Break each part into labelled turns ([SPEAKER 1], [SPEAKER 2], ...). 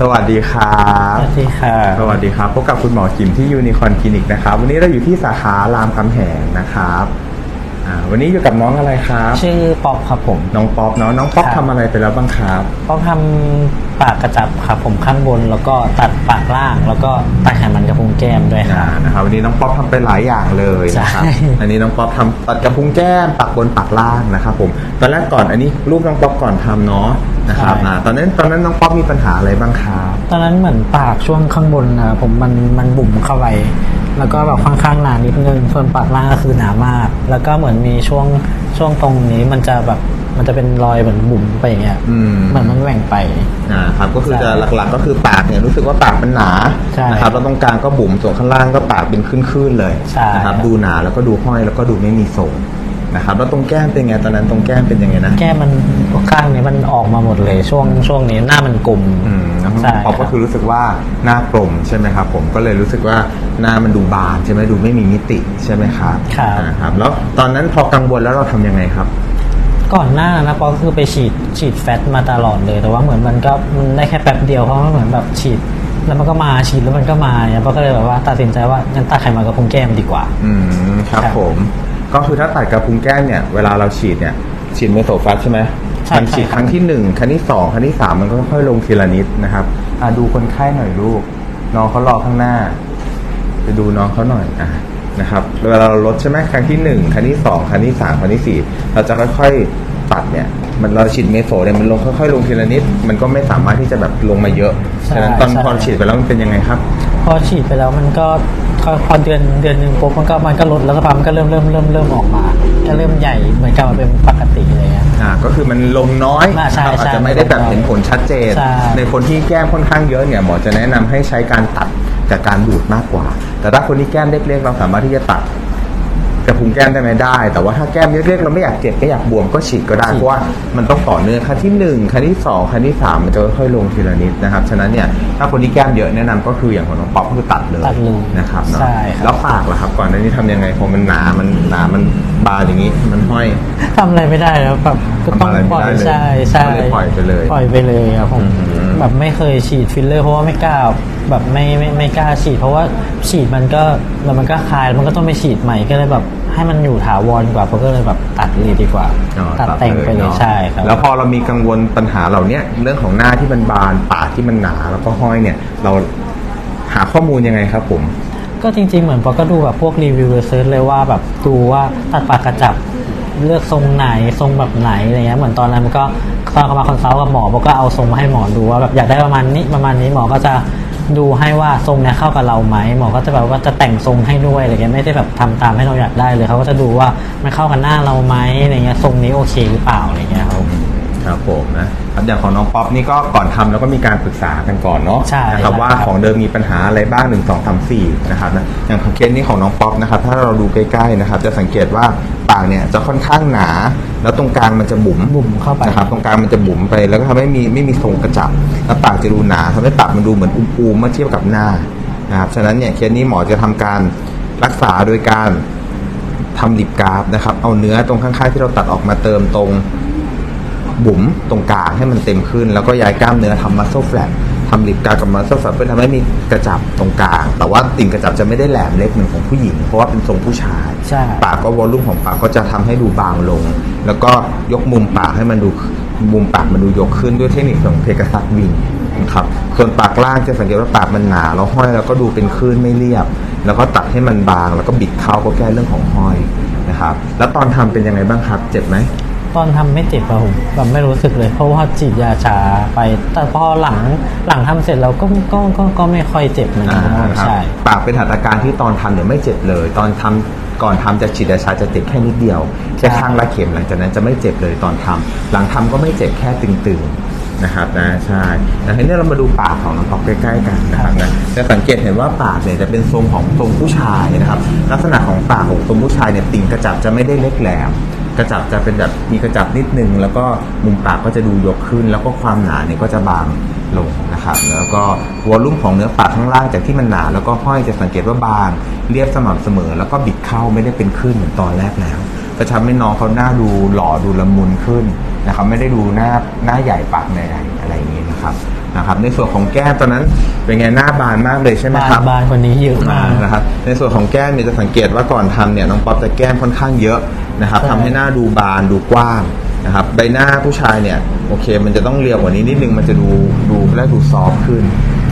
[SPEAKER 1] สวัสดีครับ
[SPEAKER 2] สวัสดีค่ะ
[SPEAKER 1] สวัสดีครับพบกับคุณหมอกิมที่ยูนิคอนคลินิกนะครับ วันนี้เราอยู่ที่สาขารามคำแหงนะครับอ่าวันนี้อยู่กับน้องอะไรครับ
[SPEAKER 2] ชื่อป๊อปครับผม
[SPEAKER 1] น้องป๊อปเนาะน้องป๊อป
[SPEAKER 2] ครับ
[SPEAKER 1] ทำอะไรไปแล้วบ้างครับ
[SPEAKER 2] ป๊อปทำปากกระจับครับผมข้างบน แล้วก็ตัดปากล่าง แล้วก็ตัดไขมันกระพุ้งแก้มด้วยค
[SPEAKER 1] อ่า
[SPEAKER 2] รับ
[SPEAKER 1] นะครับวันนี้น้องป๊อปทำไปหลายอย่างเลยนะครับ
[SPEAKER 2] ใช่
[SPEAKER 1] อันนี้น้องป๊อปทำตัดกระพุ้งแก้มปากบนปากล่างนะครับผมตอนแรกก่อนอันนี้รูปน้องป๊อปก่อนทำเนาะ นะครับอ่าตอนนั้นตอนนั้นน้องป๊อปมีปัญหาอะไรบ้างครับ
[SPEAKER 2] ตอนนั้นเหมือนปากช่วงข้างบนนะผมมันมันบุ๋มเข้าไป แล้วก็แบบค่อนข้างหนานิดนึง ส่วนปากล่างก็คือหนามาก แล้วก็เหมือนมีช่วงช่วงตรงนี้มันจะแบบมันจะเป็นรอยเหมือนบุ๋มไปอย่างเงี้ย
[SPEAKER 1] อืม
[SPEAKER 2] เหมือนมันแหว่งไป
[SPEAKER 1] อ่าครับก็คือจะ
[SPEAKER 2] ใช่
[SPEAKER 1] หลักๆก็คือปากเนี่ยรู้สึกว่าปากมันหนา
[SPEAKER 2] ใช่
[SPEAKER 1] นะครับแล้วตรงกลางก็บุ๋มส่วนข้างล่างก็ปากเป็นขึ้นๆเลย
[SPEAKER 2] ใช่
[SPEAKER 1] นะครับดูหนาแล้วก็ดูห้อยแล้วก็ดูไม่มีทรง นะครับแล้วตรงแก้มเป็นไงตอนนั้นตรงแก้มเป็นยังไงนะ
[SPEAKER 2] แก้มมันข้างนี้มันออกมาหมดเลยช่วงช่วงนี้หน้ามันกลม
[SPEAKER 1] อืมน้อง
[SPEAKER 2] ใช่
[SPEAKER 1] ป๊อปก็คือรู้สึกว่าหน้ากลมใช่ไหมครับผมก็เลยรู้สึกว่าหน้ามันดูบานใช่ไหมดูไม่มีมิติใช่ไหมครับ
[SPEAKER 2] ครับ
[SPEAKER 1] อ่าครับแล้วตอนนั้นพอกังวลแล้วเราทำยังไงครับ
[SPEAKER 2] ก่อนหน้านะปอก็คือไปฉีดฉีดแฟตมาตลอดเลย แต่ว่าเหมือนมันก็มันได้แค่แป๊บเดียวเพราะว่าเหมือนแบบฉีด แล้วมันก็มาฉีดแล้วมันก็มาเนี่ยปอก็เลยแบบว่าตัดสินใจว่างั้นตัดไขมันกระพุ้งแก้มดีกว่า
[SPEAKER 1] อืมครับ
[SPEAKER 2] ครับ
[SPEAKER 1] ผม ก็คือถ้าตัดกระพุ้งแก้มเนี่ยเวลาเราฉีดเนี่ยฉีดเมโซฟัสใช่ไหม
[SPEAKER 2] ใช่
[SPEAKER 1] มันฉีด
[SPEAKER 2] ใช่
[SPEAKER 1] ครั้งที่หนึ่งครั้งที่สองครั้งที่สามมันก็ค่อยๆลงทีละนิดนะครับอะดูคนไข้หน่อยลูกน้องเขารอข้างหน้า ไปดูน้องเขาหน่อยอะนะครับเวลาเราลดใช่ไหมครั้งที่หนึ่งครั้งที่สองครั้งที่สามครั้งที่สี่เราจะค่อยๆตัดเนี่ย มันเราฉีดเมโซเนี่ยมันลงค่อยๆลงทีละนิด มันก็ไม่สามารถที่จะแบบลงมาเยอะ
[SPEAKER 2] ใช่
[SPEAKER 1] ฉะนั้นตอน
[SPEAKER 2] ใช่
[SPEAKER 1] พอฉีดไปแล้วมันเป็นยังไงครับ
[SPEAKER 2] พอฉีดไปแล้วมันก็ พอพอเดือนเดือนหนึ่งปุ๊บมันก็มันก็ลดแล้วก็พักมันก็เริ่มเริ่มเริ่มเริ่มออกมาก็เริ่มใหญ่เหมือนกับมันเป็นปกติเลยอะ
[SPEAKER 1] อ่าก็คือมันลงน้อย
[SPEAKER 2] อ่าใช่
[SPEAKER 1] นะครับอาจ
[SPEAKER 2] ใช่
[SPEAKER 1] จะไม่ได้แบบเห็นผลชัดเจน
[SPEAKER 2] ใช่
[SPEAKER 1] ในคนที่แก้มค่อนข้างเยอะเนี่ยหมอจะแนะนำให้ใช้การตัดกับการดูดมากกว่า แต่ถ้าคนที่แก้มเล็กๆเราสามารถที่จะตัด กระพุ้งแก้มได้ไหมได้ แต่ว่าถ้าแก้มเล็กๆเราไม่อยากเจ็บไม่อยากบวมก็ฉีดก็ได้เพราะว่ามันต้องต่อเนื่องขั้นที่หนึ่งขั้นที่สองขั้นที่สามมันจะค่อยๆลงทีละนิดนะครับฉะนั้นเนี่ยถ้าคนที่แก้มเยอะแนะนำก็คืออย่างของน้องป๊อปก็คือตัดเลย
[SPEAKER 2] ตัดเลย
[SPEAKER 1] นะครับเนาะ
[SPEAKER 2] ใช่ครับ
[SPEAKER 1] แล้วปากล่ะครับก่อนหน้านี้ทำยังไงพอมันหนามันหนามันบานอย่างนี้มันห้อย
[SPEAKER 2] ทำอะไรไม่ได้แล้วแบบก็ต้อง
[SPEAKER 1] ทำอะไรไม่
[SPEAKER 2] ปล่อย
[SPEAKER 1] ได้เลย
[SPEAKER 2] ใช่ใช่
[SPEAKER 1] ก็เลยปล่อยไปเลย
[SPEAKER 2] ปล่อยไปเลยครับผม
[SPEAKER 1] อืม
[SPEAKER 2] แบบไม่เคยฉีดฟิลเลอร์เพราะว่าไม่กล้า แบบไม่ไม่ไม่กล้าฉีด เพราะว่าฉีดมันก็แล้วมันก็คลายแล้วมันก็ต้องไปฉีดใหม่ก็เลยแบบให้มันอยู่ถาวรดีกว่าเพราะก็เลยแบบตัดเลยดีกว่า
[SPEAKER 1] อ๋อ
[SPEAKER 2] ตัดแต่งไปเลย
[SPEAKER 1] นาะ
[SPEAKER 2] ใช่ครับ
[SPEAKER 1] แล้วพอเรามีกังวลปัญหาเหล่าเนี้ยเรื่องของหน้าที่มันบานปากที่มันหนาแล้วก็ห้อยเนี่ย เราหาข้อมูลยังไงครับผม
[SPEAKER 2] ก็จริงๆ เหมือนปอก็ดูแบบพวกรีวิวเซิร์ชเลยว่าแบบดูว่าตัดปากกระจับเลือกทรงไหนทรงแบบไหนอะไรเงี้ยเหมือนตอนนั้นมันก็ตอนเขามาคอนซัลท์กับหมอปอก็เอาทรงมาให้หมอดูว่าแบบอยากได้ประมาณนี้ประมาณนี้หมอก็จะ ดูให้ว่าทรงเนี้ยเข้ากับเราไหมหมอก็จะแบบว่าจะแต่งทรงให้ด้วยอะไรเงี้ยไม่ได้แบบทำตามให้เราอยากได้เลยเขาก็จะดูว่ามันเข้ากับหน้าเราไหมอะไรเงี้ยทรงนี้โอเคหรือเปล่าอะไรเงี้ยครับ
[SPEAKER 1] ครับผมนะครับอย่างของน้องป๊อปนี่ก็ก่อนทำแล้วก็มีการปรึกษากันก่อนเนาะ
[SPEAKER 2] ใช่
[SPEAKER 1] นะครับ
[SPEAKER 2] ใช่
[SPEAKER 1] ว่า
[SPEAKER 2] ครับ
[SPEAKER 1] ของเดิมมีปัญหาอะไรบ้าง1 2 3 4นะครับนะอย่างของเคสนี้ของน้องป๊อปนะครับถ้าเราดูใกล้ๆนะครับจะสังเกตว่าปากเนี่ยจะค่อนข้างหนา แล้วตรงกลางมันจะบุ๋ม
[SPEAKER 2] บุ๋มเข้าไป
[SPEAKER 1] นะครับตรงกลางมันจะบุ๋มไปแล้วก็ทำให้มีไม่มีทรงกระจับแล้วปากจะดูหนาทำให้ปากมันดูเหมือนอุ้มๆเมื่อเทียบกับหน้านะครับฉะนั้นเนี่ยเคสนี้หมอจะทำการรักษาโดยการทำลิปกราฟนะครับ เอาเนื้อตรงข้างๆที่เราตัดออกมาเติมตรง บุ๋มตรงกลางให้มันเต็มขึ้น แล้วก็ย้ายกล้ามเนื้อทำมัสเซ l ลแฟล t ทำลิปกลางกับมัสเซ l ลแฟล t เพื่อทำให้มีกระจับตรงกลาง แต่ว่าติ่งกระจับจะไม่ได้แหลมเล็กเหมือนของผู้หญิง เพราะว่าเป็นทรงผู้ชาย
[SPEAKER 2] ใช่
[SPEAKER 1] ปากก็วอลลุ่มของปากก็จะทำให้ดูบางลง แล้วก็ยกมุมปากให้มันดูมุมปากมันดูยกขึ้นด้วยเทคนิคของเพก a ซัสวิงนะครับส่วนปากล่างจะสังเกตว่าปากมันหนาแล้วห้อยแล้วก็ดูเป็นคลื่นไม่เรียบ แล้วก็ตัดให้มันบาง แล้วก็บิดเข้าก็แก้เรื่องของห้อยนะครับ แล้วตอนทำเป็นยังไงบ้างครับ เจ็บไหม
[SPEAKER 2] ตอนทำไม่เจ็บอะผมแบบไม่รู้สึกเลย เพราะว่าฉีดยาชาไป แต่พอหลังหลังทำเสร็จเราก็ก็ก็ก็ไม่ค่อยเจ็บเหมือนกัน
[SPEAKER 1] อ่าครับ
[SPEAKER 2] ใช่
[SPEAKER 1] ปากเป็นหัตถการที่ตอนทำเนี่ยไม่เจ็บเลย ตอนทำก่อนทำจะฉีดยาชาจะเจ็บแค่นิดเดียวแค่ข้างละเข็มหลังจากนั้นจะไม่เจ็บเลยตอนทำหลังทำก็ไม่เจ็บแค่ตึงๆนะครับนะใช่แล้วทีนี้เรามาดูปากของน้องป๊อกใกล้ๆกันนะครับนะจะสังเกตเห็นว่าปากเนี่ยจะเป็นทรงของทรงผู้ชายนะครับ ลักษณะของปากของทรงผู้ชายเนี่ยติ่งกระจับจะไม่ได้เล็กแหลม กระจับจะเป็นแบบมีกระจับนิดนึง แล้วก็มุมปากก็จะดูยกขึ้น แล้วก็ความหนาเนี่ยก็จะบางลงนะครับแล้วก็วอลลุ่มของเนื้อปากข้างล่างจากที่มันหนา แล้วก็ห้อยจะสังเกตว่าบาง เรียบสม่ำเสมอ แล้วก็บิดเข้าไม่ได้เป็นขึ้นเหมือนตอนแรกแล้วจะทำให้น้องเขาหน้าดูหล่อดูละมุนขึ้นนะครับไม่ได้ดูหน้าหน้าใหญ่ปากใหญ่ๆอะไรอย่าง ครับนะครับนะครับ ในส่วนของแก้มตอนนั้นเป็นไงหน้าบานมากเลยใช่ไหม
[SPEAKER 2] บาน
[SPEAKER 1] ครับ
[SPEAKER 2] บานคนนี้เยอะมาก
[SPEAKER 1] นะครับในส่วนของแก้มเนี่ยจะสังเกตว่าก่อนทำเนี่ยน้องป๊อปจะแก้มค่อนข้างเยอะนะครับ
[SPEAKER 2] ใช่
[SPEAKER 1] ทำให้หน้าดูบานดูกว้างนะครับใบหน้าผู้ชายเนี่ยโอเค มันจะต้องเรียวกว่านี้นิดนึงมันจะดูดูและดูซอฟต์ขึ้น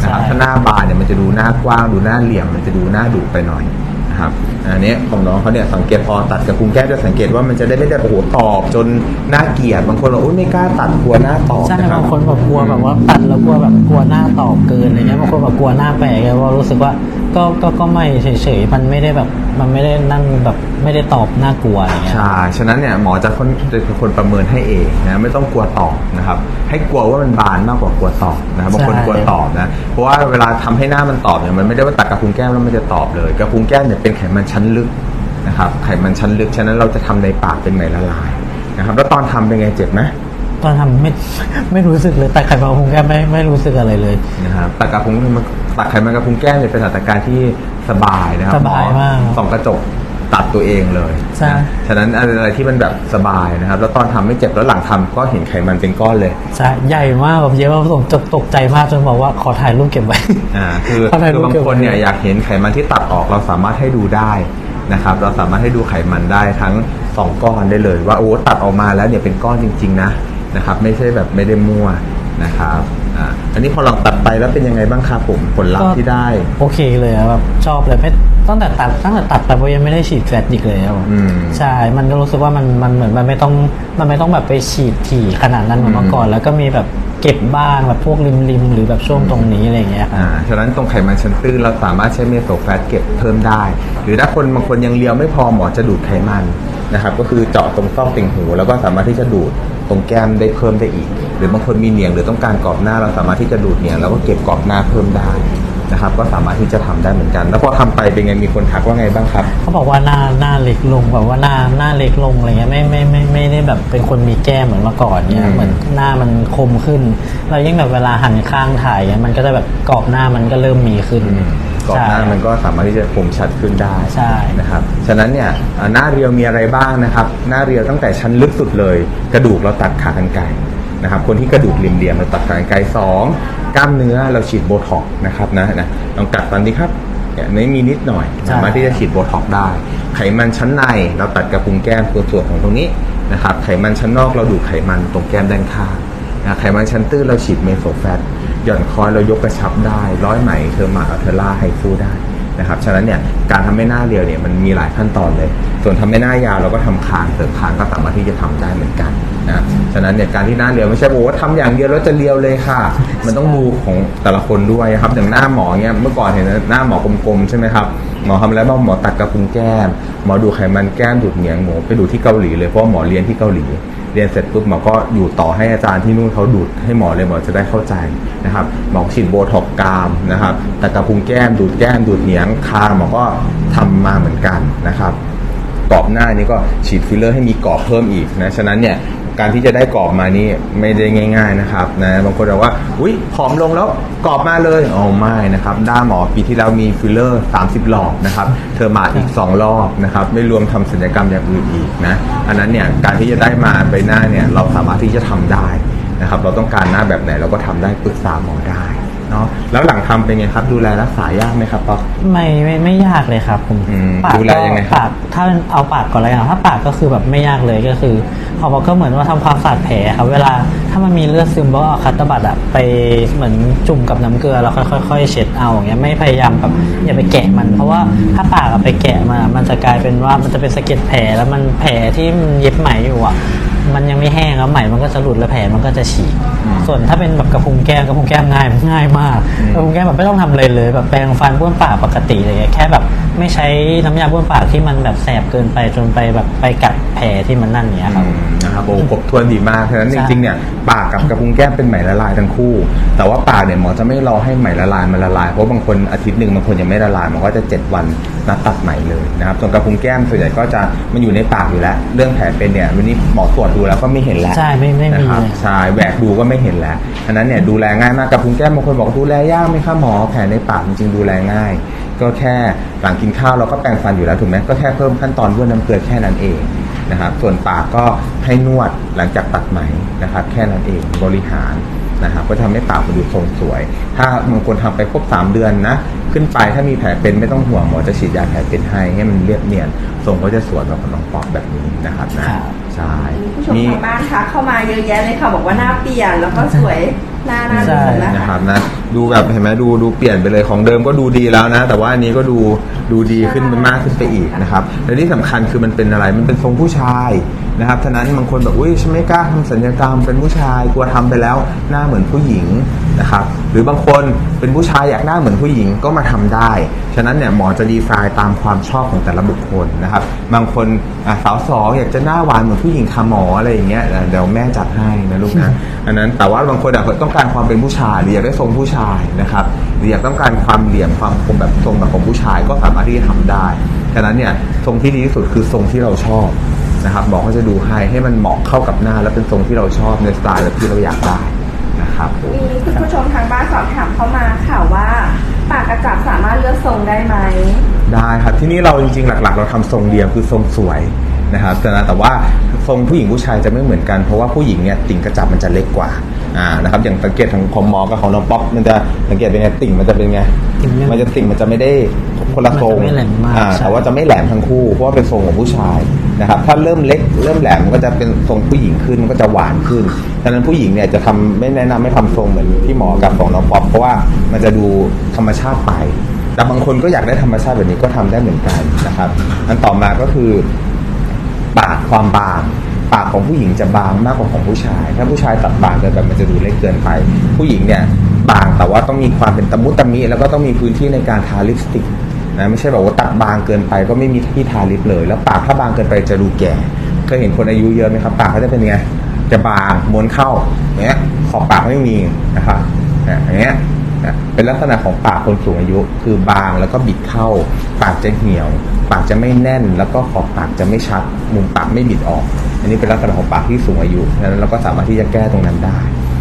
[SPEAKER 1] นะครับถ้าหน้าบานเนี่ยมันจะดูหน้ากว้าง ดูหน้าเหลี่ยมมันจะดูหน้าดุไปหน่อย นะครับอันนี้ของน้องเขาเนี่ยสังเกตพอตัดกับพุงแก้มจะสังเกตว่ามันจะได้ไม่ได้โอ้โหตอบจนน่าเกลียดบางคนบอกอุ้ยไม่กล้าตัดกลัวหน้าตอบ
[SPEAKER 2] ใช่ะ
[SPEAKER 1] รั
[SPEAKER 2] บางคนแบบกลัวแบบว่าตัดแล้วกลัวแบบกลัวหน้าตอบเกินอะไรเงี้ยบางคนแบบกลัวหน้าแปลกไงว่ารู้สึกว่า ก็ก็ก็ไม่เฉยๆมันไม่ได้แบบมันไม่ได้นั่งแบบไม่ได้ตอบน่ากลัวอะไรเงี้ย
[SPEAKER 1] ใช่ฉะนั้นเนี่ยหมอจะคนจะเป็นคนประเมินให้เองนะไม่ต้องกลัวตอบนะครับ ให้กลัวว่ามันบานมากกว่ากลัวตอบนะครับบางคน
[SPEAKER 2] ใช่
[SPEAKER 1] กลัวตอบนะเพราะว่าเวลาทำให้หน้ามันตอบเนี่ยมันไม่ได้ว่าตัดกระพุ้งแก้มแล้วมันจะตอบเลย กระพุ้งแก้มเนี่ยเป็นไขมันชั้นลึกนะครับไขมันชั้นลึกฉะนั้นเราจะทำในปากเป็นไหมละลายนะครับแล้วตอนทำเป็นไงเจ็บไหม
[SPEAKER 2] ตอนทำไม่ไม่รู้สึกเลยแต่ไข่ปลาพุงแก้มไม่ไม่รู้สึกอะไรเลย
[SPEAKER 1] นะครับตัดกระพุ้งตัดไขมันกระพุ้งแก้มเนี่ยเป็นตัดการที่สบายนะครับ
[SPEAKER 2] สบายมาก
[SPEAKER 1] หอส่องกระจกตัดตัวเองเลย
[SPEAKER 2] ใช่
[SPEAKER 1] นะฉะนั้นอะไรที่มันแบบสบายนะครับ แล้วตอนทำไม่เจ็บแล้วหลังทำก็เห็นไขมันเป็นก้อนเลย
[SPEAKER 2] ใช่ใหญ่มากแบบเยอะมากผมตกตกใจมากจนบอกว่าขอถ่ายรูปเก็บไว้
[SPEAKER 1] อ่าคือ
[SPEAKER 2] เขาถ่าย
[SPEAKER 1] คื
[SPEAKER 2] รู
[SPEAKER 1] อ
[SPEAKER 2] ป
[SPEAKER 1] บาง
[SPEAKER 2] เก็บไว้
[SPEAKER 1] คนเนี่ยอยากเห็นไขมันที่ตัดออกเราสามารถให้ดูได้นะครับ เราสามารถให้ดูไขมันได้ทั้งสองก้อนได้เลย ว่าโอ้ตัดออกมาแล้วเนี่ยเป็นก้อนจริง ๆ นะ นะครับ ไม่ใช่แบบไม่ได้มั่วนะครับอ่าอันนี้พอลองตัดไปแล้วเป็นยังไงบ้างครับผมผลลัพธ์ที่ได้
[SPEAKER 2] โอเคเลยอะแบบชอบเลยไม่ตั้งแต่ตัดตั้งแต่ตัดไปเพราะยังไม่ได้ฉีดแฟตอีกเลยครับผม
[SPEAKER 1] อืม
[SPEAKER 2] ใช่ มันก็รู้สึกว่ามันมันเหมือนมันไม่ต้องมันไม่ต้องแบบไปฉีดถี่ขนาดนั้นเหมือนเมื่อก่อน แล้วก็มีแบบเก็บบ้างแบบพวกริมริมๆหรือแบบช่วงตรงนี้อะไรอย่างเงี้ยครับ
[SPEAKER 1] อ่า ฉะนั้นตรงไขมันชั้นตื้นเราสามารถใช้เมโซแฟตเก็บเพิ่มได้ หรือถ้าคนบางคนยังเลียวไม่พอหมอจะดูดไขมันนะครับ ก็คือเจาะตรงซอกติ่งหู แล้วก็สามารถที่จะดูดต รงแก้มได้เพิ่มได้อีก หรือบางคนมีเหนียงหรือต้องการกรอบหน้าเราสามารถที่จะดูดเหนียงแล้วก็เก็บกรอบหน้าเพิ่มได้นะครับก็สามารถที่จะทำได้เหมือนกัน แล้วพอทำไปเป็นไงมีคนทักว่าไงบ้างครับ
[SPEAKER 2] เขาบอกว่าหน้าหน้าเล็กลงแบบว่าหน้าหน้าเล็กลงอะไรเงี้ยไม่ไม่ไม่ไม่ได้แบบเป็นคนมีแก้มเหมือนเมื่อก่อนเนี่ย
[SPEAKER 1] อืม
[SPEAKER 2] เหมือนหน้ามันคมขึ้นแล้วยิ่งแบบเวลาหันข้างถ่ายเนี่ยมันก็จะแบบกรอบหน้ามันก็เริ่มมีขึ้น
[SPEAKER 1] กรอบหน้า
[SPEAKER 2] ใช่
[SPEAKER 1] มันก็สามารถที่จะคมชัดขึ้นได้
[SPEAKER 2] ใช่
[SPEAKER 1] นะครับฉะนั้นเนี่ยอ่าหน้าเรียวมีอะไรบ้างนะครับ หน้าเรียวตั้งแต่ชั้นลึกสุดเลย กระดูกเราตัดขากรรไกรนะครับคนที่กระดูกเหลี่ยมๆเราตัดขากรรไกรสองกล้ามเนื้อเราฉีดโบท็อกซ์นะครับนะนะลองกัดฟันดีครับเนี่ยนี่มีนิดหน่อย
[SPEAKER 2] ใช่
[SPEAKER 1] สามารถที่จะฉีดโบท็อกซ์ได้ ไขมันชั้นในเราตัดกระพุ้งแก้มตัวส่วนของตรงนี้นะครับไขมันชั้นนอกเราดูดไขมันตรงแก้มด้านข้างนะไขมันชั้นตื้นเราฉีดเมโซแฟต หย่อนคอยเรายกกระชับได้ ร้อยไหมเทอร์มาอัลเทอร่าไฮฟูได้นะครับฉะนั้นเนี่ยการทำให้หน้าเรียวเนี่ยมันมีหลายขั้นตอนเลย ส่วนทำให้หน้ายาวเราก็ทำคางเสริมคางก็สามารถที่จะทำได้เหมือนกันนะฉะนั้นเนี่ยการที่หน้าเรียวไม่ใช่บอกว่าทำอย่างเดียวแล้วจะเรียวเลยค่ะ มันต้องดูของแต่ละคนด้วยครับอย่างหน้าหมอเนี่ยเมื่อก่อนเห็นหน้าหมอกลมๆใช่ไหมครับ หมอทำอะไรบ้างหมอตัดกระพุ้งแก้ม หมอดูไขมันแก้มดูดเหนียงหมูไปดูที่เกาหลีเลยเพราะหมอเรียนที่เกาหลี เรียนเสร็จปุ๊บหมอก็อยู่ต่อให้อาจารย์ที่นู่นเขาดูดให้หมอเลยหมอจะได้เข้าใจนะครับหมอฉีดโบท็อกกามนะครับแต่กระพุ้งแก้มดูดแก้มดูดเหนียงคางหมอก็ทำมาเหมือนกันนะครับกรอบหน้านี่ก็ฉีดฟิลเลอร์ให้มีกรอบเพิ่มอีกนะฉะนั้นเนี่ย การที่จะได้กรอบมานี่ไม่ได้ง่าย ๆนะครับนะบางคนบอกว่าอุ้ยผอมลงแล้วกรอบมาเลยอ๋อไม่นะครับด้าหมอปีที่แล้วมีฟิลเลอร์ 30 หลอดนะครับเธอมาอีก 2 รอบนะครับไม่รวมทำศัลยกรรมอย่างอื่นอีกนะอันนั้นเนี่ยการที่จะได้มาใบหน้าเนี่ยเราสามารถที่จะทำได้นะครับเราต้องการหน้าแบบไหนเราก็ทำได้ปรึกษาหมอได้ เนาะแล้วหลังทำเป็นไงครับ ดูแลรักษายากไหมครับป๊อก
[SPEAKER 2] ไม่ไม่ไม่ยากเลยครับผม
[SPEAKER 1] อืม
[SPEAKER 2] ปาก
[SPEAKER 1] ดูแล
[SPEAKER 2] ก็
[SPEAKER 1] ยังไงครับ
[SPEAKER 2] ปากถ้าเอาปากก่อนเลยนะถ้าปากก็คือแบบไม่ยากเลยก็คือเขาบอกก็เหมือนว่าทำความสะอาดแผลครับ เวลาถ้ามันมีเลือดซึมก็เอาคัตเตอร์บัตอะไปเหมือนจุ่มกับน้ำเกลือแล้วค่อยๆเช็ดเอาอย่างเงี้ยไม่พยายามแบบอย่าไปแกะมัน เพราะว่าถ้าปากอะไปแกะมามันจะกลายเป็นว่ามันจะเป็นสะเก็ดแผลแล้วมันแผลที่มันเย็บไหมอยู่อะ มันยังไม่แห้งแล้วไหมมันก็จะหลุดแล้วแผลมันก็จะฉีก
[SPEAKER 1] อืม
[SPEAKER 2] ส่วนถ้าเป็นแบบกระพุ้งแก้มกระพุ้งแก้มง่ายง่ายมาก
[SPEAKER 1] อืม
[SPEAKER 2] กระพุ้งแก้มแบบไม่ต้องทำอะไรเลยแบบแปรงฟันบ้วนปากปกติเลยแค่แบบไม่ใช้น้ำยาบ้วนปากที่มันแบบแสบเกินไปจนไปแบบไปกัดแผลที่มันนั่นเนี้ยครับ
[SPEAKER 1] อืมนะครับโอ้ครบถ้วนดีมากฉะนั้นจ
[SPEAKER 2] ใช่
[SPEAKER 1] ริงๆเนี่ยปากกับกระพุ้งแก้มเป็นไหมละลายทั้งคู่ แต่ว่าปากเนี่ยหมอจะไม่รอให้ไหมละลายมันละลายเพราะบางคนอาทิตย์หนึ่งบางคนยังไม่ละลายหมอก็จะ 7 วันนัดตัดไหมเลยนะครับ ส่วนกระพุ้งแก้มส่วนใหญ่ก็จะมันอยู่ในปากอยู่แล้ว เรื่องแผลเป็นเนี่ยวันนี้หมอตรวจดูแล้วก็ไม่เห็นแล้ว
[SPEAKER 2] ใช่ไม่ไม่มี
[SPEAKER 1] นะครับ
[SPEAKER 2] เลย
[SPEAKER 1] ใช่แหวกดูก็ไม่เห็นแล้วฉะนั้นเนี่ยดูแลง่ายมากกระพุ้งแก้มบางคนบอกดูแลยากไหมคะหมอแผลในปากจริงๆดูแลง่าย ก็แค่หลังกินข้าวเราก็แปรงฟันอยู่แล้วถูกไหมก็แค่เพิ่มขั้นตอนบ้วนน้ำเกลือแค่นั้นเองนะครับส่วนปากก็ให้นวดหลังจากตัดไหมนะครับแค่นั้นเองบริหาร นะครับก็ทำให้ปากมันดูทรงสวย ถ้าบางคนทำไปครบ 3 เดือนนะ ขึ้นไปถ้ามีแผลเป็นไม่ต้องห่วงหมอจะฉีดยาแผลเป็นให้ให้มันเรียบเนียนทรงก็จะสวยแบบของน้องปอกแบบนี้นะครับนะครับใช่
[SPEAKER 3] ผู้ชมทางบ้านคะเข้ามาเยอะแยะเลยค่ะบอกว่าหน้าเปลี่ยนแล้วก็สวยหน้าหน้าดูนะ
[SPEAKER 1] นะค
[SPEAKER 3] คะ
[SPEAKER 1] รับนะ ดูแบบเห็นไหมดูดูเปลี่ยนไปเลยของเดิมก็ดูดีแล้วนะ แต่ว่าอันนี้ก็ดูดูดีขึ้นไปมากขึ้นไปอีกนะครับและที่สำคัญคือมันเป็นอะไรมันเป็นทรงผู้ชายนะครับฉะนั้นบางคนแบบอุ้ยฉันไม่กล้าทำสัญญกรรมเป็นผู้ชายกลัวทำไปแล้วหน้าเหมือนผู้หญิงนะครับหรือบางคนเป็นผู้ชายอยากหน้าเหมือนผู้หญิงก็มาทำได้ ฉะนั้นเนี่ยหมอจะดีไซน์ตามความชอบของแต่ละบุคคลนะครับบางคนอะสาวสองอยากจะหน้าหวานเหมือนผู้หญิงค่ะหมออะไรอย่างเงี้ยเดี๋ยวแม่จัดให้นะลูกนะอันนั้นแต่ว่าบางคนอะต้องการความเป็นผู้ชายหรืออยากได้ทรงผู้ชายนะครับหรืออยากต้องการความเหลี่ยมความคมแบบทรงแบบของผู้ชายก็สามารถที่จะทำได้ฉะนั้นเนี่ยทรงที่ดีที่สุดคือทรงที่เราชอบนะครับหมอก็จะดูให้ให้มันเหมาะเข้ากับหน้า และเป็นทรงที่เราชอบในสไตล์แบบที่เราอยากได้นะครับผม
[SPEAKER 3] มีคุณผู้ชมทางบ้านสอบถามเข้ามาค่ะว่าปากกระจับสามารถเลือกทรงได้ไหม
[SPEAKER 1] ได้ครับที่นี่เราจริงๆหลัก ๆ เราทำทรงเดียวคือทรงสวยนะครับแต่นะแต่ว่า ทรงผู้หญิงผู้ชายจะไม่เหมือนกันเพราะว่าผู้หญิงเนี่ยติ่งกระจับมันจะเล็กกว่าอ่านะครับอย่างสังเกตของของหมอกับของน้องป๊อปมันจะสังเกตเป็นไงติ่งมันจะเป็นไง
[SPEAKER 2] ติ่งไม่
[SPEAKER 1] มันจะติ่งมันจะไม่ได้คนละทรง
[SPEAKER 2] มันจะไม่แหลมมาก
[SPEAKER 1] อ่า
[SPEAKER 2] ใช่
[SPEAKER 1] แต่ว่าจะไม่แหลมทั้งคู่เพราะว่าเป็นทรงของผู้ชายนะครับถ้าเริ่มเล็กเริ่มแหลมมันก็จะเป็นทรงผู้หญิงขึ้นมันก็จะหวานขึ้นฉะนั้นผู้หญิงเนี่ยจะทำไม่แนะนำไม่ทำทรงเหมือนที่หมอกับของน้องป๊อปเพราะว่ามันจะดูธรรมชาติไปแต่บางคนก็อยากได้ธรรมชาติแบบนี้ก็ทำได้เหมือนกันนะครับ อันต่อมาก็คือ ปากความบาง ปากของผู้หญิงจะบางมากกว่าของผู้ชาย ถ้าผู้ชายตัดบางเกินไปมันจะดูเล็กเกินไป ผู้หญิงเนี่ยบางแต่ว่าต้องมีความเป็นตะมุตะมิแล้วก็ต้องมีพื้นที่ในการทาลิปสติกนะไม่ใช่แบบว่าตัดบางเกินไปก็ไม่มีที่ทาลิปเลย แล้วปากถ้าบางเกินไปจะดูแก่เคยเห็นคนอายุเยอะไหมครับปากเขาจะเป็นไงจะบางม้วนเข้าเงี้ยขอบปากไม่มีนะครับอย่างเงี้ย นะเป็นลักษณะของปากคนสูงอายุ คือบางแล้วก็บิดเข้า ปากจะเหี่ยว ปากจะไม่แน่น แล้วก็ขอบปากจะไม่ชัด มุมปากไม่บิดออก อันนี้เป็นลักษณะของปากที่สูงอายุฉะนั้นเราก็สามารถที่จะแก้ตรงนั้นได้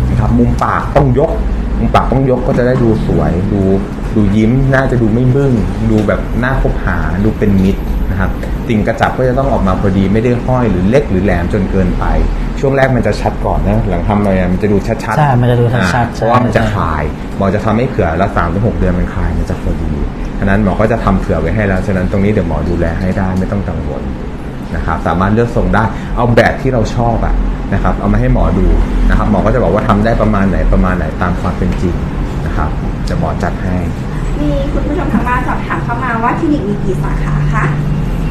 [SPEAKER 1] นะครับ มุมปากต้องยก มุมปากต้องยกก็จะได้ดูสวย ดูดูยิ้ม น่าจะดูไม่บึ้ง ดูแบบหน่าคบหา ดูเป็นมิตรนะครับ ติ่งกระจับก็จะต้องออกมาพอดี ไม่ได้ห้อยหรือเล็กหรือแหลมจนเกินไป ช่วงแรกมันจะชัดก่อนนะหลังทำไปมันจะดูชัดๆ
[SPEAKER 2] ใช่มันจะดูชัดๆ
[SPEAKER 1] อ่าเพราะว่ามันจะ
[SPEAKER 2] ใช่
[SPEAKER 1] คลายหมอจะทำให้เผื่อละสามถึงหกเดือนมันคลายมันจะพอดีฉะนั้นหมอก็จะทำเผื่อไว้ให้แล้วฉะนั้นตรงนี้เดี๋ยวหมอดูแลให้ได้ไม่ต้องกังวลนะครับสามารถเลือกทรงได้เอาแบบที่เราชอบอะนะครับเอามาให้หมอดูนะครับหมอก็จะบอกว่าทำได้ประมาณไหนประมาณไหนตามความเป็นจริงนะครับจะหมอจัดให้
[SPEAKER 3] มีคุณผู้ชมทางบ้านสอบถามเข้ามาว่าคลินิกมีกี่สาขาคะ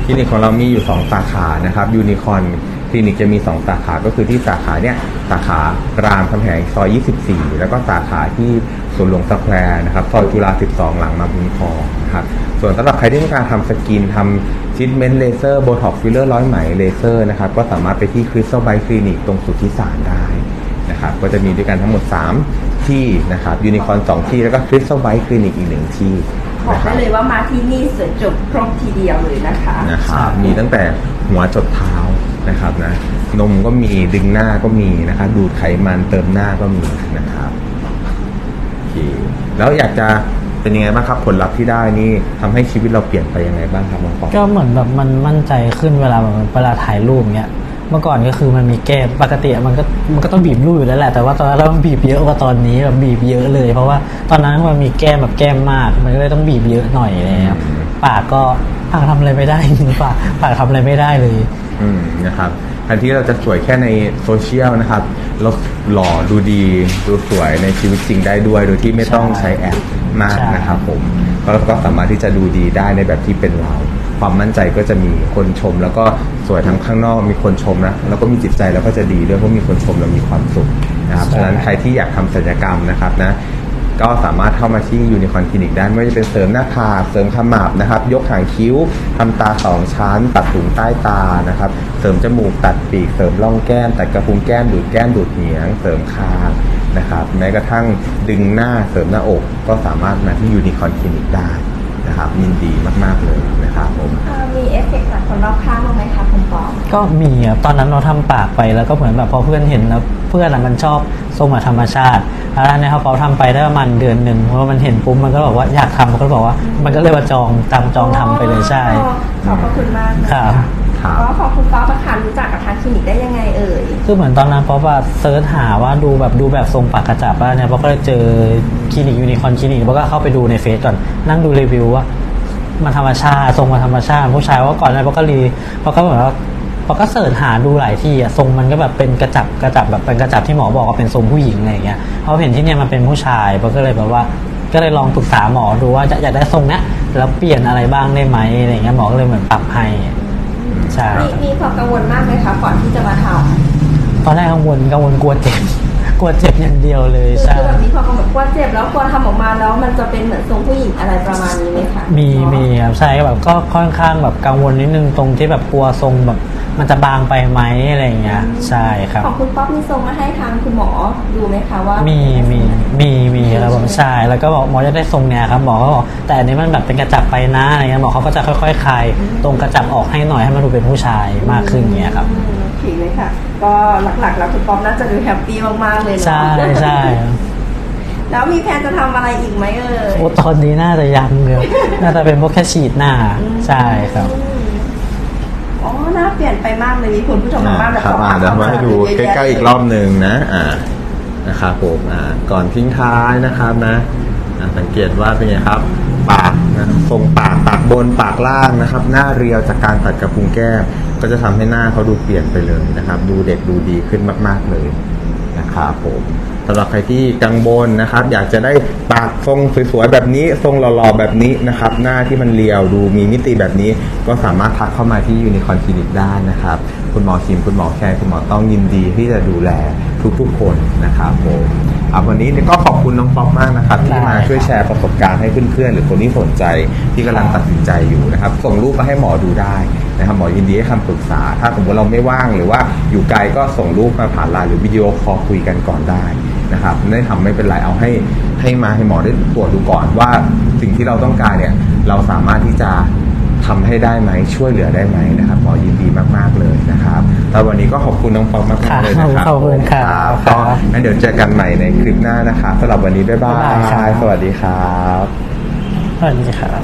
[SPEAKER 1] คลินิกของเรามีอยู่ 2 สาขานะครับยูนิคอน คลินิกจะมี 2 สาขาก็คือที่สาขาเนี่ยสาขารามคำแหงซอย 24 แล้วก็สาขาที่สวนหลวงสแควร์นะครับซอยจุฬา 12 หลังมาบุญครองนะครับส่วนสำหรับใครที่ต้องการทำสกินทำชิทเมนต์เลเซอร์โบท็อกฟิลเลอร์ร้อยไหมเลเซอร์นะครับก็สามารถไปที่คริสตัลไบคลินิกตรงสุทธิสารได้นะครับก็จะมีด้วยกันทั้งหมด 3 ที่นะครับยูนิคอน2ที่แล้วก็คริสตัลไบคลินิกอีกหนึ่งที่
[SPEAKER 3] บอก
[SPEAKER 1] นะค
[SPEAKER 3] ได้
[SPEAKER 1] รับ
[SPEAKER 3] เลยว่ามาที่นี่สวยจบครบทีเดียวเลยนะคะ
[SPEAKER 1] นะครับมีตั้งแต่หัวจดเท้า นะครับนะนมก็มีดึงหน้าก็มีนะครับดูดไขมันเติมหน้าก็มีนะครับโอเคแล้วอยากจะเป็นยังไงบ้างครับ ผลลัพธ์ที่ได้นี่ทำให้ชีวิตเราเปลี่ยนไปยังไงบ้างครับน้องปอ
[SPEAKER 2] ก็เหมือนแบบมันมั่นใจขึ้นเวลาแบบเวลาถ่ายรูปเนี้ยเมื่อก่อนก็คือมันมีแก้มปกติมันก็มันก็ต้องบีบรูปอยู่แล้วแหละแต่ว่าตอนนั้นเราต้องบีบเยอะกว่าตอนนี้แบบบีบเยอะเลย เพราะว่าตอนนั้นมันมีแก้มแบบแก้มมาก มันก็เลยต้องบีบเยอะหน่อยอะไรเลยครับปากก็ ปากทำอะไรไม่ได้จริงๆปากปากทำอะไรไม่ได้เลย
[SPEAKER 1] อืมนะครับแทนที่เราจะสวยแค่ในโซเชียลนะครับ เราหล่อดูดีดูสวยในชีวิตจริงได้ด้วย โดยที่ไม่ต้องใช้แอปมาก
[SPEAKER 2] ใช่
[SPEAKER 1] นะครับผมก็ก็สามารถที่จะดูดีได้ในแบบที่เป็นเรา ความมั่นใจก็จะมีคนชม แล้วก็สวยทั้งข้างนอกมีคนชมนะแล้วก็มีจิตใจแล้วก็จะดีด้วยเพราะมีคนชมแล้วมีความสุขนะครับฉะนั้นใครที่อยากทำศัลยกรรมนะครับนะ ก็สามารถเข้ามาที่ยูนิคอนคลินิกได้ไม่ว่าจะเป็นเสริมหน้าผากเสริมขมับนะครับ ยกหางคิ้วทำตาสองชั้น ตัดถุงใต้ตานะครับ เสริมจมูกตัดปีกเสริมร่องแก้มตัดกระพุ้งแก้มดูดแก้มดูดเหนียง เสริมคางนะครับ แม้กระทั่งดึงหน้าเสริมหน้าอกก็สามารถมาที่ยูนิคอนคลินิกได้นะครับยินดีมาก ๆ เลยนะครับผม
[SPEAKER 3] เอ่อมีเอฟเฟกต์จากคนรอบข้างบ้างไหมคะคุณปอม
[SPEAKER 2] ก็มีครับตอนนั้นเราทำปากไปแล้วก็เหมือนแบบพอเพื่อนเห็นแล้วเพื่อนอะมันชอบทรงแบบธรรมชาติ แล้วเนี่ยเขาเปาทำไปได้ประมาณเดือนหนึ่งเพราะว่ามันเห็นปุ๊บมันก็บอกว่าอยากทำมันก็บอกว่า มันก็เลยมาจองตามจองทำไปเลยใช่
[SPEAKER 3] ขอบพระคุณมากนะ
[SPEAKER 2] ครั
[SPEAKER 3] คะ
[SPEAKER 2] บ
[SPEAKER 1] ครับ
[SPEAKER 3] ก็ขอบคุณป๊อปอะค่ะรู้จักกับทางคลินิกได้ยังไงเอ่ย
[SPEAKER 2] คือเหมือนตอนนั้นป๊อปอะเซิร์ชหาว่าดูแบบดูแบบทรงปากกระจับแล้วเนี่ยป๊อปก็เลยเจอคลินิกยูนิคอนคลินิกป๊อปก็เข้าไปดูในเฟซก่อนนั่งดูรีวิวว่ามันธรรมชาติทรงมันธรรมชาติ ผู้ชายว่าก่อนหนั้นป๊อปก็รีป๊อปก็เหมือนว่า ป๊อปก็เสิร์ชหาดูหลายที่อะทรงมันก็แบบเป็นกระจับกระจับแบบเป็นกระจับที่หมอบอกว่าเป็นทรงผู้หญิงอะไรอย่างเงี้ยเพราะเห็นที่เนี่ยมันเป็นผู้ชายป๊อปก็เลยแบบว่าก็เลยลองปรึกษาหมอดูว่าจะอยากได้ทรงเนี้ยแล้วเปลี่ยนอะไรบ้างได้ไหมอะไรอย่างเงี้ยหมอก็เลยเหมือนปรับให้ใช่
[SPEAKER 3] มีมีความกังวลมากไหมคะก่อนที่จะมาทำ
[SPEAKER 2] ตอนแรกกังวลกังวลกลัวเจ็บกลัวเจ็บอย่างเดียวเลย
[SPEAKER 3] คือ
[SPEAKER 2] ใช่
[SPEAKER 3] คือแบบมีความกังวลกลัวเจ็บแล้วกลัวทำออกมาแล้วมันจะเป็นเหมือนทรงผู้หญิงอะไรประมาณนี้ไหมคะ
[SPEAKER 2] มีมีครับใช่แบบก็ค่อนข้างแบบกังวลนิดนึงตรงที่แบบกลัวทรงแบบ มันจะบางไปไหมอะไรอย่างเงี้ยใช่ครับ
[SPEAKER 3] ของคุณป๊อปมีทรงมาให้ทางคุณหมอดูไหมคะว่า
[SPEAKER 2] มีมีมีมีครับผมใช่แล้วก็บอกหมอจะได้ทรงเนี้ยครับหมอก็บอกแต่อันนี้มันแบบเป็นกระจับไปนะอะไรเงี้ยหมอเขาก็จะค่อยๆคลายตรงกระจับออกให้หน่อยให้มันดูเป็นผู้ชายมากขึ้นอย่างเงี้ยครับ
[SPEAKER 3] อืมโอเคเลยค่ะ ก็หลักๆ แล้วคุณป๊อปน่าจะดูแฮปปี้มากๆเลยเนาะ
[SPEAKER 2] ใช่ใช่
[SPEAKER 3] แล้วมีแผนจะทำอะไรอีกไหมเอ่ย
[SPEAKER 2] โอ้ตอนนี้น่าจะยังเลยน่าจะเป็นพวกแค่ฉีดหน้าใช่ครับ
[SPEAKER 3] อืมอ๋อ หน้าเปลี่ยนไปมากเลยมีคุณผู้ชม
[SPEAKER 1] อ่า
[SPEAKER 3] ทางบ้านแบบ
[SPEAKER 1] ครับ
[SPEAKER 3] ขอ
[SPEAKER 1] อ่าเดี๋ยวมาให้ดู
[SPEAKER 3] เยะ
[SPEAKER 1] ใก
[SPEAKER 3] แยะ
[SPEAKER 1] ล้ๆอีกรอบหนึ่งนะอ่านะครับผมอ่าก่อนทิ้งท้ายนะครับนะอ่าสังเกตว่าเป็นไงครับ ปากนะทรงปากปากบนปากล่างนะครับ หน้าเรียวจากการตัดกระพุ้งแก้มก็จะทำให้หน้าเขาดูเปลี่ยนไปเลยนะครับ ดูเด็กดูดีขึ้นมาก ๆเลยนะ ครับผมสำหรับใครที่กังวลนะครับ อยากจะได้ปากทรงสวยๆแบบนี้ทรงหล่อๆแบบนี้นะครับ หน้าที่มันเรียวดูมีมิติแบบนี้ ก็สามารถทักเข้ามาที่ยูนิคอนคลินิกได้นะครับ คุณหมอคิมคุณหมอแคร์คุณหมอต้องยินดีที่จะดูแลทุกๆคนนะครับผมเอาวันนี้ก็ขอบคุณน้องป๊อปมากนะครับ ที่มาช่วยแชร์ประสบการณ์ให้เพื่อนๆหรือคนที่สนใจที่กำลังตัดสินใจอยู่นะครับส่งรูปมาให้หมอดูได้นะครับหมอยินดีให้คำปรึกษา ถ้าสมมติเราไม่ว่างหรือว่าอยู่ไกลก็ส่งรูปมาผ่านไลน์หรือวิดีโอคอลคุยกันก่อนได้นะครับไม่ได้ทำไม่เป็นไรเอาให้ให้มาให้หมอได้ตรวจดูก่อนว่าสิ่งที่เราต้องการเนี่ยเราสามารถที่จะ ทำให้ได้ไหมช่วยเหลือได้ไหมนะครับหมอยินดีมาก ๆ เลยนะครับแล้ววันนี้ก็ขอบคุณน้องปอมมากๆเลยนะครับ
[SPEAKER 2] ขอบคุณครับ
[SPEAKER 1] ก็งั้นเดี๋ยวเจอกันใหม่ในคลิปหน้านะครับสำหรับวันนี้บ๊ายบา
[SPEAKER 2] บ๊ายบายครับ
[SPEAKER 1] ยสวัสดีครับ
[SPEAKER 2] สวัสดีครับ